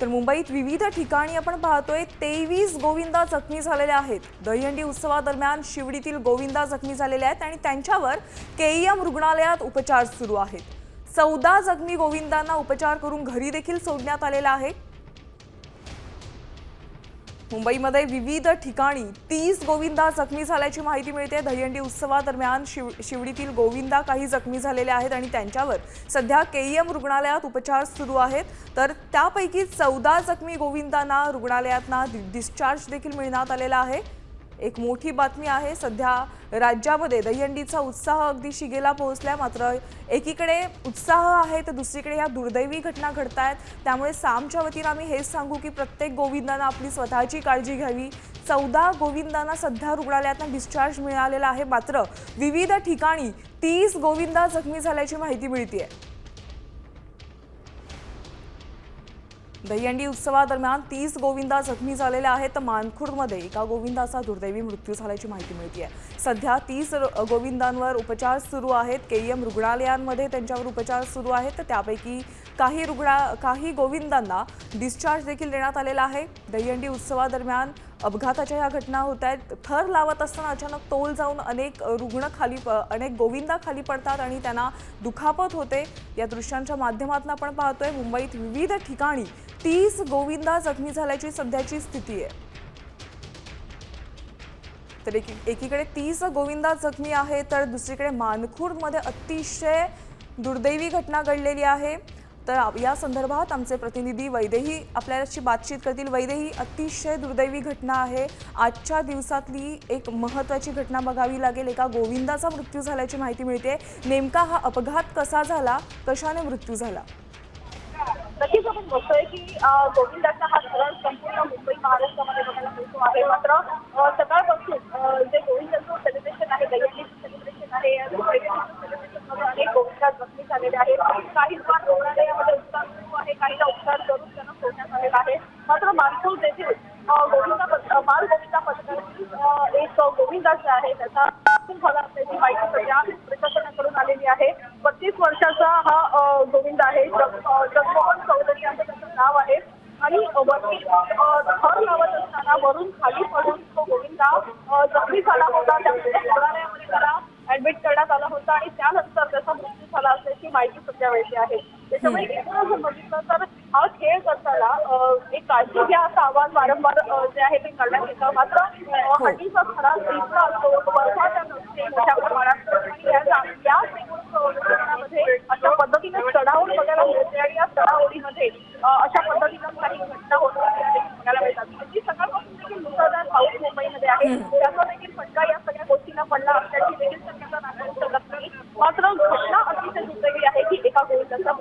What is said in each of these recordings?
तर मुंबईत विविध ठिकाणी आपण पाहतोय तेवीस गोविंदा जखमी झालेले आहेत. दहीहंडी उत्सवादरम्यान शिवडीतील गोविंदा जखमी झालेले आहेत आणि त्यांच्यावर केईएम रुग्णालयात उपचार सुरू आहेत. चौदा जखमी गोविंदांना उपचार करून घरी देखील सोडण्यात आलेला आहे. मुंबईमध्ये विविध ठिकाणी तीस गोविंदा जखमी झाल्याची माहिती मिळते. दहीहंडी उत्सवादरम्यान शिव शिवडीतील गोविंदा काही जखमी झालेले आहेत आणि त्यांच्यावर सध्या के एम रुग्णालयात उपचार सुरू आहेत. तर त्यापैकी चौदा जखमी गोविंदांना रुग्णालयातना डिस्चार्ज देखील मिळण्यात आलेला आहे. एक मोठी बातमी आहे सध्या राज्यामध्ये दहीहंडीचा उत्साह अगदी शिगेला पोहोचला मात्र एकीकडे उत्साह आहे तर दुसरीकडे ह्या दुर्दैवी घटना घडत आहेत त्यामुळे सामच्या वतीनं आम्ही हेच सांगू की प्रत्येक गोविंदांना आपली स्वतःची काळजी घ्यावी. चौदा गोविंदांना सध्या रुग्णालयातनं डिस्चार्ज मिळालेला आहे मात्र विविध ठिकाणी तीस गोविंदा जखमी झाल्याची माहिती मिळते आहे दहीहंडी उत्सवादरम्यान तीस गोविंदा जखमी झालेल्या आहेत. तर मानखुर्दमध्ये एका गोविंदाचा दुर्दैवी मृत्यू झाल्याची माहिती मिळते आहे सध्या तीस गोविंदांवर उपचार सुरू आहेत. के एम रुग्णालयांमध्ये त्यांच्यावर उपचार सुरू आहेत. तर त्यापैकी काही रुग्णा काही गोविंदांना डिस्चार्ज देखील देण्यात आलेला आहे. दहीहंडी उत्सवादरम्यान अपघाताच्या या घटना होत आहेत. थर लावत असताना अचानक तोल जाऊन अनेक रुग्ण खाली प- अनेक गोविंदा खाली पडतात आणि त्यांना दुखापत होते. या दृश्यांच्या माध्यमातून आपण पाहतोय मुंबईत विविध ठिकाणी तीस गोविंदा जखमी झाल्याची सध्याची स्थिती आहे. तर एकी एकीकडे तीस गोविंदा जखमी आहे तर दुसरीकडे मानखुर्दमध्ये अतिशय दुर्दैवी घटना घडलेली आहे. तर या संदर्भात आमचे प्रतिनिधी वैदेही आपल्याशी बातचीत करतील. वैदेही अतिशय दुर्दैवी घटना आहे. आजच्या दिवसातली एक महत्त्वाची घटना बघावी लागेल. एका गोविंदाचा मृत्यू झाल्याची माहिती मिळते. नेमका हा अपघात कसा झाला? कशाने मृत्यू झाला? नक्कीच आपण बघतोय की गोविंदाचा हा धरण संपूर्ण मुंबई महाराष्ट्रामध्ये बघायला मिळतो आहे. मात्र सकाळपासून जे गोविंदाचं सेलिब्रेशन आहे दैनिक सेलिब्रेशन आहे या सेलिब्रेशनमध्ये अनेक गोविंदा जखमी झालेले आहेत. काही जण रुग्णालयामध्ये उपचार सुरू आहे काहीला उपचार करून त्यांना सोडण्यात आलेला आहे मात्र मानसूर देखील गोविंदा बाल गोविंदा पथकातील एक गोविंदा जे आहे त्याचा झाला असल्याची माहिती सध्या प्रशासनाकडून आलेली आहे. बत्तीस वर्षाचा हा गोविंद आहे. जगमोहन चौधरी असं त्याचं नाव आहे. आणि वरती थर लावत असताना वरून खाली पडून तो गोविंदा जखमी झाला होता. त्यामुळे रुग्णालयामध्ये त्याला ऍडमिट करण्यात आला होता. आणि त्यानंतर त्याचा मृत्यू झाला असल्याची माहिती सध्या मिळते आहे. त्याच्यामुळे एकूण जर बघितलं तर हा खेळ करताना एक काळजी घ्या असा आवाज वारंवार जे आहे ते करण्यात येतं. मात्र अ, हळदीचा खरा इतका असतो वर्षाच्या नसते मोठ्या प्रमाणात या या प्रकरणामध्ये अशा पद्धतीने चढाओढ बघायला मिळते आणि या चढाओढीमध्ये अशा पद्धतीनं काही घटना देखील बघायला मिळतात. म्हणजे सकाळपासून देखील मुसळधार पाऊस मुंबईमध्ये आहे. त्याचा देखील फटका या सगळ्या गोष्टींना पडला. असल्याची देखील शक्यता दाखवू शकत नाही. मात्र घटना अतिशय दुर्दैवी आहे की एका हं. अ,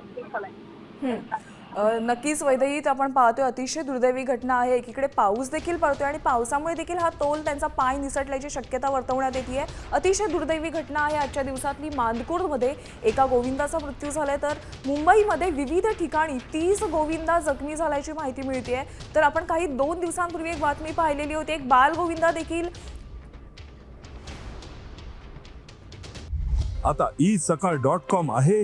नक्कीच वैदहीत आपण पाहतोय अतिशय दुर्दैवी घटना आहे. एकीकडे पाऊस देखील पडतोय आणि पावसामुळे देखील हा तोल त्यांचा पाय निसटल्याची शक्यता वर्तवण्यात येते अतिशय दुर्दैवी घटना आहे आजच्या दिवसातली मानकुर्दमध्ये एका गोविंदाचा मृत्यू झालाय तर मुंबईमध्ये विविध ठिकाणी तीस गोविंदा जखमी झाल्याची माहिती मिळते तर आपण काही दोन दिवसांपूर्वी एक बातमी पाहिलेली होती. एक बाल गोविंदा देखील आता ई सकाळ डॉट कॉम आहे.